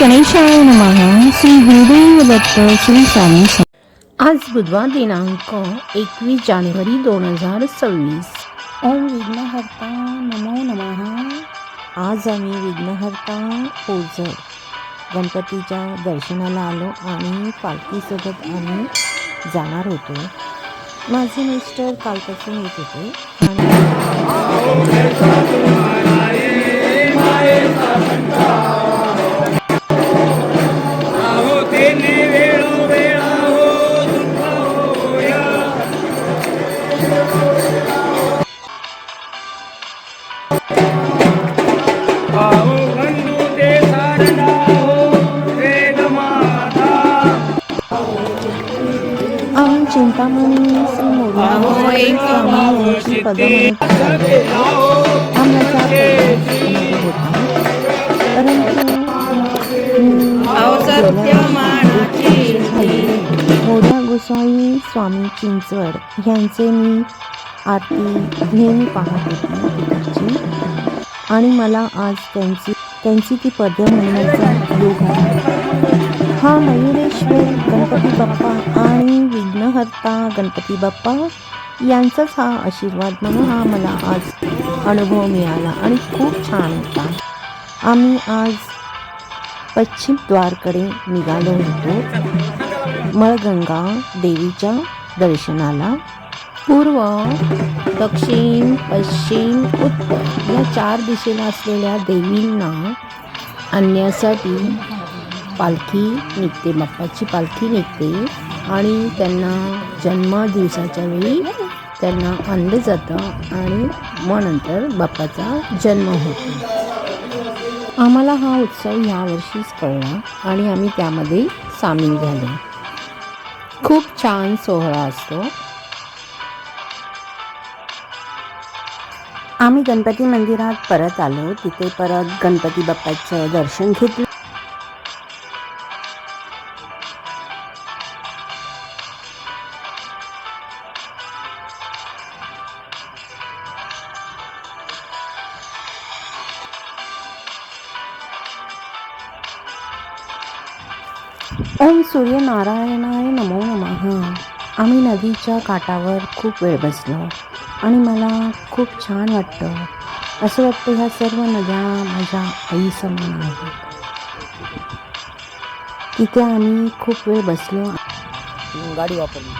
गणेशाय नमः. श्री गुरुदेव दत्त श्री स्वामी आज बुधवार दिनांक एकवीस जानेवारी दोन हजार सव्वीस. ओम विघ्नहर्ता नमो नमः. आज आम्ही विघ्नहर्ता ओझर गणपतीच्या दर्शनाला आलो आणि पालखीसोबत आम्ही जाणार होतो. माझे मिस्टर कालपासून येत होते. आणि चिंतामणी श्री स्वामी यांची पदमणी होता परंतु मोर्या गोसाई स्वामी चिंचवड यांचे मी आरती नेहमी पाहत होती आणि मला आज त्यांची त्यांची ती पद्य म्हणण्याचा योग आहे हा मयुरेश्वर गणपती बाप्पा आणि विघ्नहर्ता गणपती बाप्पा यांचाच हा आशीर्वाद म्हणून हा मला आज अनुभव मिळाला आणि खूप छान होता. आम्ही आज पश्चिम द्वारकडे निघालो होतो. मळगंगा देवीच्या दर्शनाला. पूर्व दक्षिण पश्चिम उत्तर या चार दिशेला असलेल्या देवींना आणण्यासाठी पालखी निघते बाप्पाची पालखी निघते. आणि त्यांना जन्मदिवसाच्या वेळी त्यांना आणलं जातं आणि मग नंतर बाप्पाचा जन्म होतो. आम्हाला हा उत्सव यावर्षीच कळला आणि आम्ही त्यामध्ये सामील झालो. खूप छान सोहळा असतो. आम्ही गणपती मंदिरात परत आलो. तिथे परत गणपती बाप्पाचं दर्शन घेतलं. ओम सूर्यनारायणाय नमो नमः. आम्ही नदीच्या काठावर खूप वेळ बसलो आणि मला खूप छान वाटतं. असं वाटतं ह्या सर्व नद्या माझ्या आई समान आहेत. तिथे आम्ही खूप वेळ बसलो. गाडी वापरली.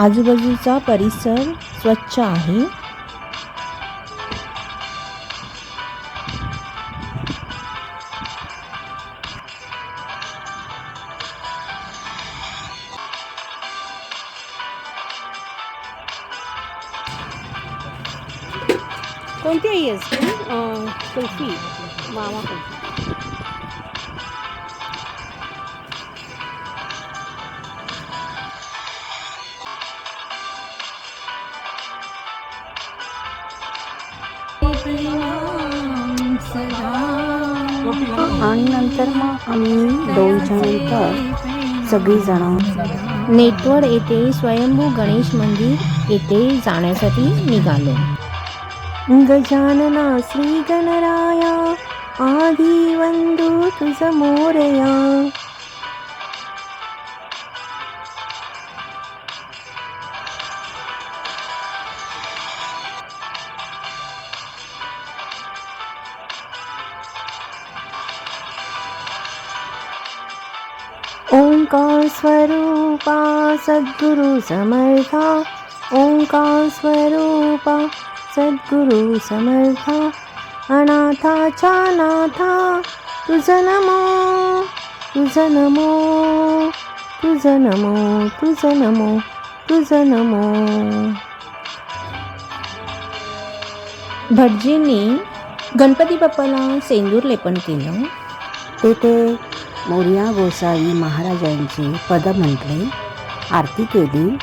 आजूबाजूचा परिसर स्वच्छ आहे. कोणती आई आहेस कुल्फी. मामा कुल्फी. आणि नंतर मग आम्ही दोनच्या नंतर सगळीजण नेटवर येथे स्वयंभू गणेश मंदिर येथे जाण्यासाठी निघालो. गजानना श्री गणराया आधी वंदू तुझ मोरया ओंकार स्वरूपा सद्गुरु समर्था। ओंकार स्वरूपा सद्गुरु समर्था। अनाथाच्या नाथा तुझ नमो तुझ नमो तुझ नमो तुझ नमो तुझ नमो। भटजींनी गणपती बाप्पाला सेंदूर लेपन केलं. तेथे मोर्या गोसाई महाराजांची पदं म्हटले आरती केली.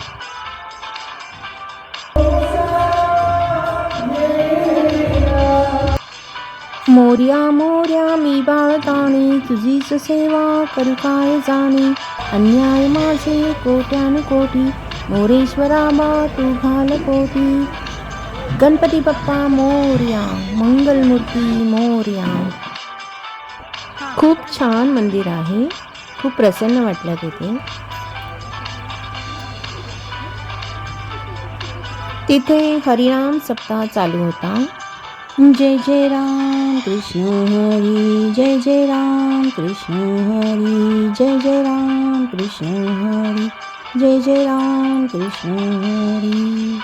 मोर्या मोर्या मी बाळताणी तुझीच सेवा करू काय जाणे? अन्याय माझे कोट्यान कोटी मोरेश्वरा बा तू घाल कोटी गणपती बाप्पा मोर्या मंगलमूर्ती मोर्या. खूप छान मंदिर आहे. खूप प्रसन्न वाटलं तिथे. तिथे हरिनाम सप्ताह चालू होता. जय जय राम कृष्ण हरी, जय जय राम कृष्ण हरी, जय जय राम कृष्ण हरी, जय जय राम कृष्ण हरी.